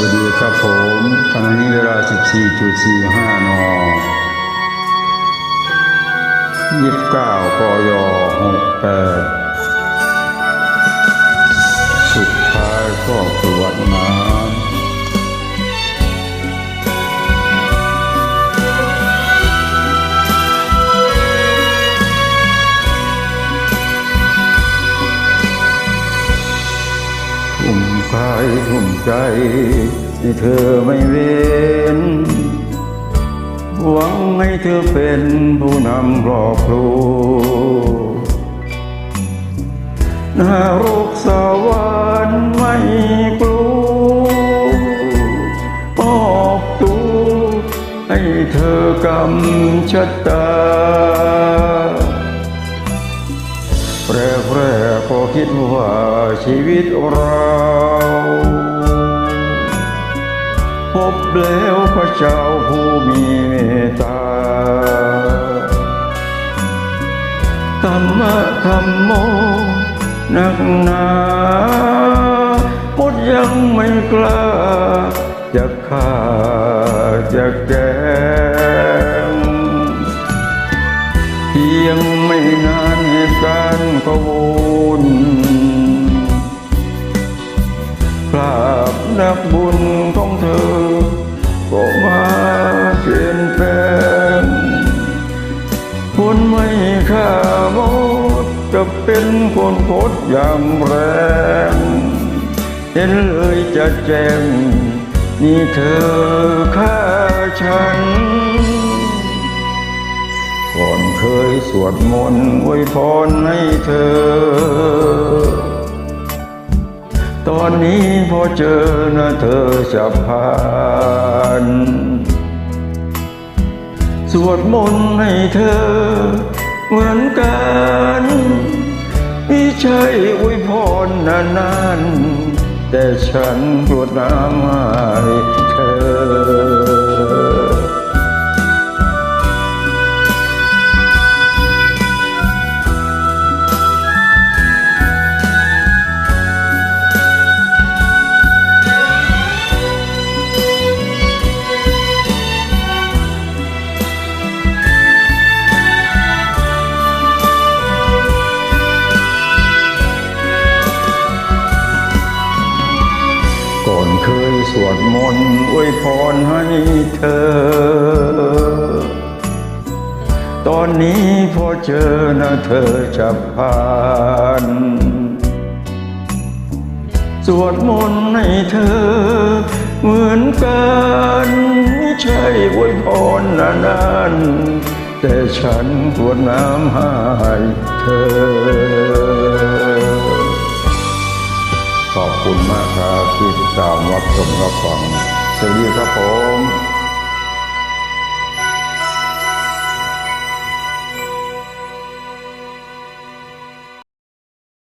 วัสดีครับผมตอนนี้เวลา 14.45น29กย68สุดท้ายก็ตรวจมา กายทุ่มใจที่เธอไม่เว้นหวังให้เธอเป็นผู้นำครอบครัวนรกสวรรค์ไม่กลัวมอบตัวให้เธอกำชะตา แรกแรกก็คิดว่าชีวิตเราพบแล้วพระเจ้าผู้มีเมตตาธรรมะธรรมโมนักหนาหมดยังไม่กล้า จะฆ่าจะแกงเพียงไม่นาน การก็วุ่นกราบนักบุญของเธอ ก็มาเปลี่ยนแปลงคนไม่ฆ่ามดจะเป็นคนโคตรอย่างแรงเห็นเลยจะแจ้งนี่เธอฆ่าฉัน วดมนต์อวยพรให้เธอ ตอนนี้พอเจอนะเธอจะผ่านสวดมนต์ให้เธอ เหมือนกันไม่ใช่อวยพรนานๆแต่ฉันกรวดน้ำให้เธอ วดมนต์อวยพรให้เธอ ตอนนี้พอเจอนะเธอจะผ่านสวดมนต์ให้เธอ เหมือนกันไม่ใช่อวยพรนานๆแต่ฉันกวดน้ำให้เธอ ขอบคุณมากครับที่ติดตามรับชมรับฟังสวัสดีครับผม